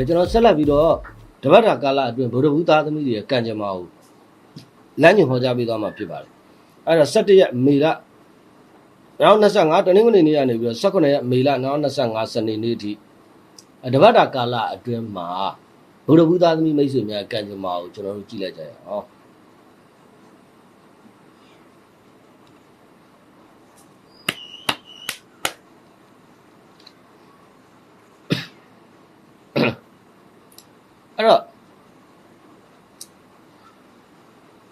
ကဲကျွန်တော်ဆက်လက်ပြီးတော့တပတ်တာကာလအတွင်းဗုဒ္ဓဘုသားသမီးတွေရဲ့ကံကြမ္မာကိုလမ်းညွှန်ဟောကြားပေးသွားမှာဖြစ်ပါတယ်အဲ့တော့17ရက်မေလ2025တနင်္ဂနွေနေ့ကနေပြီးတော့18ရက်မေလ2025စနေနေ့ထိတပတ်တာကာလအတွင်းမှာဗုဒ္ဓဘုသားသမီးမိတ်ဆွေများကံကြမ္မာကိုကျွန်တော်တို့ကြည့်လိုက်ကြရအောင် အဲ့တော့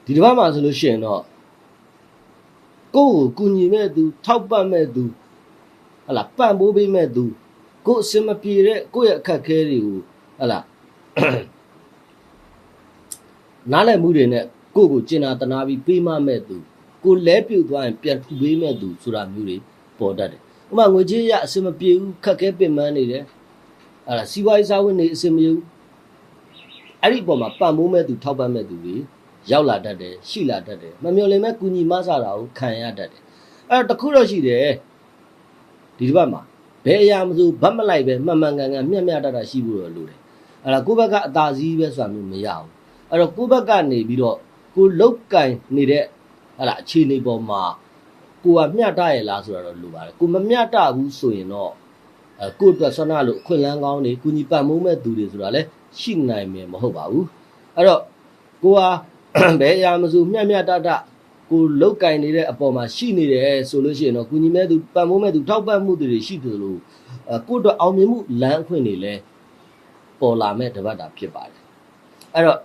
ဒီတစ်ပတ်မှာဆိုလို့ရှိရင်တော့ကိုယ့်ကိုကူညီမဲ့သူထောက်ပံ့မဲ့သူဟလာပံ့ပိုးပေးမဲ့သူကိုယ့်အစင်မပြေတဲ့ကိုယ့်ရဲ့အခက်အခဲတွေကိုဟလာနားလည်မှုတွေနဲ့ကိုယ့်ကိုကျင်နာတနာပြီးပေးမမဲ့သူကိုလဲပြုတ်သွားရင်ပြန်ထူပေးမဲ့သူဆိုတာမျိုးတွေပေါ်တတ်တယ်ဥပမာငွေကြေးရအစင်မပြေဘူးခက်ခဲပင်ပန်းနေတယ်အဲ့ဒါစီးပွားရေးစားဝတ်နေအစင်မပြေဘူး အဲ့ဒီပုံမှာပံ့ပိုးမဲ့သူထောက်ပံ့မဲ့သူတွေရောက်လာတတ်တယ်ရှိလာတတ်တယ်မမျော်လင့်မဲ့ကုညီမဆတာကိုခံရတတ်တယ်အဲ့တော့တစ်ခုတော့ရှိတယ်ဒီတစ်ပတ်မှာဘယ်အရာမဆိုဗတ်မလိုက်ပဲမှန်မှန်ကန်ကန်မျက်မျက်တတရှိဖို့တော့လိုတယ်အဲ့ဒါကိုယ့်ဘက်ကအသာစီးပဲဆိုတာမျိုးမရဘူးအဲ့တော့ကိုယ့်ဘက်ကနေပြီးတော့ကိုလုတ်ကင်နေတဲ့ဟလာအခြေအနေပေါ်မှာကိုကမျှတရဲ့လားဆိုတာတော့လိုပါတယ်ကိုမမျှတဘူးဆိုရင်တော့အဲကိုယ့်အတွက်ဆွမ်းနာလို့အခွင့်အလန်းကောင်းနေကုညီပံ့ပိုးမဲ့သူတွေဆိုတာလည်း ရှိနိုင်မယ်မဟုတ်ပါဘူးအဲ့တော့ကိုကဘယ်အရာမဆိုမျှမျှတတကိုလုတ်ကင်နေတဲ့အပေါ်မှာရှိနေတယ်ဆိုလို့ရှိရင်တော့ကုညီမဲ့သူပံ့ပိုးမဲ့သူထောက်ပံ့မှုတွေရှိတယ်လို့အဲကိုယ့်အတွက်အောင်မြင်မှုလမ်းအခွင့်တွေလည်းပေါ်လာမဲ့တပတ်တာဖြစ်ပါတယ်အဲ့တော့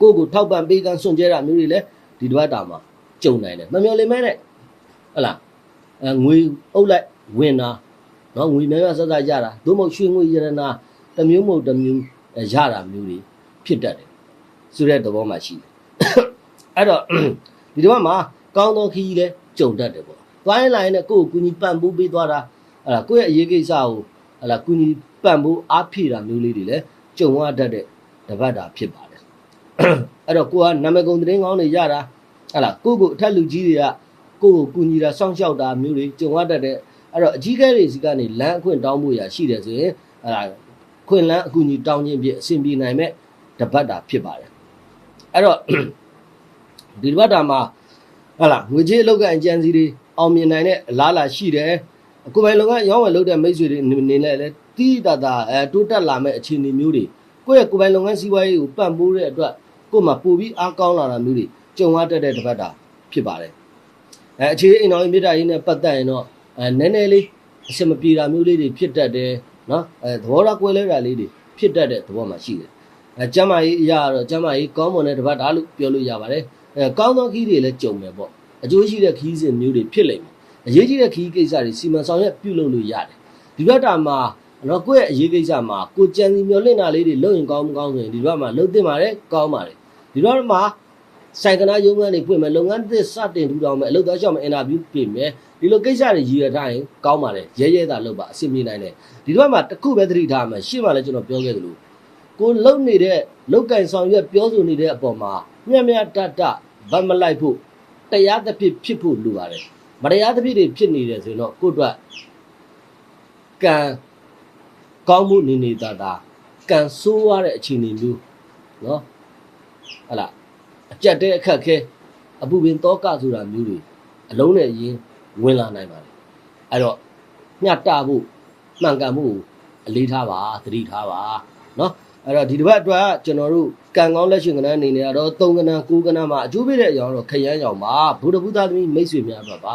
ကိုယ့်ကိုထောက်ပံ့ပေးကမ်းစွန့်ကြဲတာမျိုးတွေလည်းဒီတပတ်တာမှာကြုံနိုင်တယ်မမျော်လင့်မဲနဲ့ဟတ်လားအဲငွေအုပ်လိုက်ဝင်တာနော်ငွေများများဆက်ဆက်ရတာသို့မဟုတ်ရွှေငွေရတနာ တစ်မျိုးမဟုတ်တစ်မျိုးအဲရတာမျိုးတွေဖြစ်တတ်တယ်ဆိုတဲ့သဘောမှရှိတယ်အဲ့တော့ဒီတပတ်မှာကောင်းသောခီးလည်းကြုံတတ်တယ်ပေါ့သွားရင်လာရင်လည်းကိုယ့်ကိုကူညီပံ့ပိုးပေးသွားတာဟတ်လားကိုယ့်ရဲ့အရေးကိစ္စကိုဟတ်လားကူညီပံ့ပိုးအားဖြည့်တာမျိုးလေးတွေလည်းကြုံရတတ်တဲ့တပတ်တာဖြစ်ပါတယ်အဲ့တော့ကိုကနာမည်ကုန်သတင်းကောင်းတွေရတာဟလာကိုကိုအထက်လူကြီးတွေကကိုကိုကူညီတာစောင့်ရှောက်တာမျိုးတွေကြုံရတတ်တဲ့အဲ့တော့အကြီးကဲတွေစီကနေလမ်းအခွင့်တောင်းဖို့ရရှိတယ်ဆိုရင်ဟလာ ခွင့်လန်းအကူအညီတောင်းခြင်းဖြင့်အဆင်ပြေနိုင်မဲ့တပတ်တာဖြစ်ပါတယ်အဲ့တော့ဒီတပတ်တာမှာဟလာငွေကြေးအလုပ်ကအကြံစီတွေအောင်မြင်နိုင်တဲ့အလားအလာရှိတယ်ကိုယ်ပိုင်လုပ်ငန်းရောင်းဝယ်လုပ်တဲ့မိတ်ဆွေတွေအနေနဲ့လည်းတိတိတတ်တာအဲတိုးတက်လာမဲ့အခြေအနေမျိုးတွေကိုယ့်ရဲ့ကိုယ်ပိုင်လုပ်ငန်းစီးပွားရေးကိုပံ့ပိုးတဲ့အတွက်ကိုယ်မှာပို့ပြီးအားကောင်းလာတာမျိုးတွေကြုံရတတ်တဲ့တစ်ပတ်တာဖြစ်ပါတယ်အဲအခြေအိမ်တော်ရေးမြစ်တာရေးနဲ့ပတ်သက်ရင်တော့အဲနည်းနည်းလေးအဆင်မပြေတာမျိုးလေးတွေဖြစ်တတ်တယ် နော်အဲသဘောထားကွဲလဲတာလေးတွေဖြစ်တတ်တဲ့သဘောမှာရှိတယ်အဲကျမ်းမာရေးအရာကတော့ကျမ်းမာရေးကောင်းမွန်တဲ့တစ်ပတ်တာလို့ပြောလို့ရပါတယ်အဲကောင်းသောခီးတွေလည်းကြုံမယ်ပေါ့အကျိုးရှိတဲ့ခီးစဉ်မျိုးတွေဖြစ်လိမ့်မယ်အရေးကြီးတဲ့ခီးကိစ္စတွေစီမံဆောင်ရွက်ပြုလုပ်လို့ရတယ်ဒီဘက်တာမှာတော့ကိုယ့်ရဲ့အရေးကိစ္စမှာကိုကြံစီမျောလင့်တာလေးတွေလုပ်ရင်ကောင်းမကောင်းဆိုရင်ဒီဘက်မှာလုပ်သင့်ပါတယ်ကောင်းပါတယ်ဒီဘက်မှာ စိုက်ကနာရုံးခန်းတွေဖွင့်မယ်လုပ်ငန်းသစ်စတင်ထူထောင်မယ်အလုပ်သားရှောက်မယ်အင်တာဗျူးပြင်မယ်ဒီလိုကိစ္စတွေရည်ရထားရင်ကောင်းပါတယ်ရဲရဲသာလုပ်ပါအဆင်ပြေနိုင်တယ်ဒီဘက်မှာတစ်ခုပဲသတိထားမယ်ရှေ့မှာလည်းကျွန်တော်ပြောခဲ့သလိုကိုလုံနေတဲ့လောက်ကင်ဆောင်ရွက်ပြောဆိုနေတဲ့အပေါ်မှာမျက်မျက်တတဗတ်မလိုက်ဖို့တရားသဖြင့်ဖြစ်ဖို့လိုပါတယ်မတရားသဖြင့်တွေဖြစ်နေတယ်ဆိုရင်တော့ကိုယ့်အတွက်ကံကောင်းမှုနေနေတာဒါကန်ဆိုးရတဲ့အခြေအနေမျိုးနော်ဟလာ အကြက်တဲ့အခက်ခဲအပူပင်တောကဆိုတာမျိုးတွေအလုံးနဲ့ရင်းဝင်လာနိုင်ပါတယ်အဲ့တော့ညှတဖို့မှန်ကန်မှုကိုအလေးထားပါသတိထားပါနော်အဲ့တော့ဒီတစ်ပတ်အတွက်ကကျွန်တော်တို့ကံကောင်းလက်ရှင်ကဏ္ဍအနေနဲ့ကတော့၃ကဏ္ဍ၉ကဏ္ဍမှာအကျိုးပေးတဲ့အကြောင်းတော့ခရမ်းရောင်ပါဘုဒ္ဓဘုရားသမီးမိတ်ဆွေများအတွက်ပါ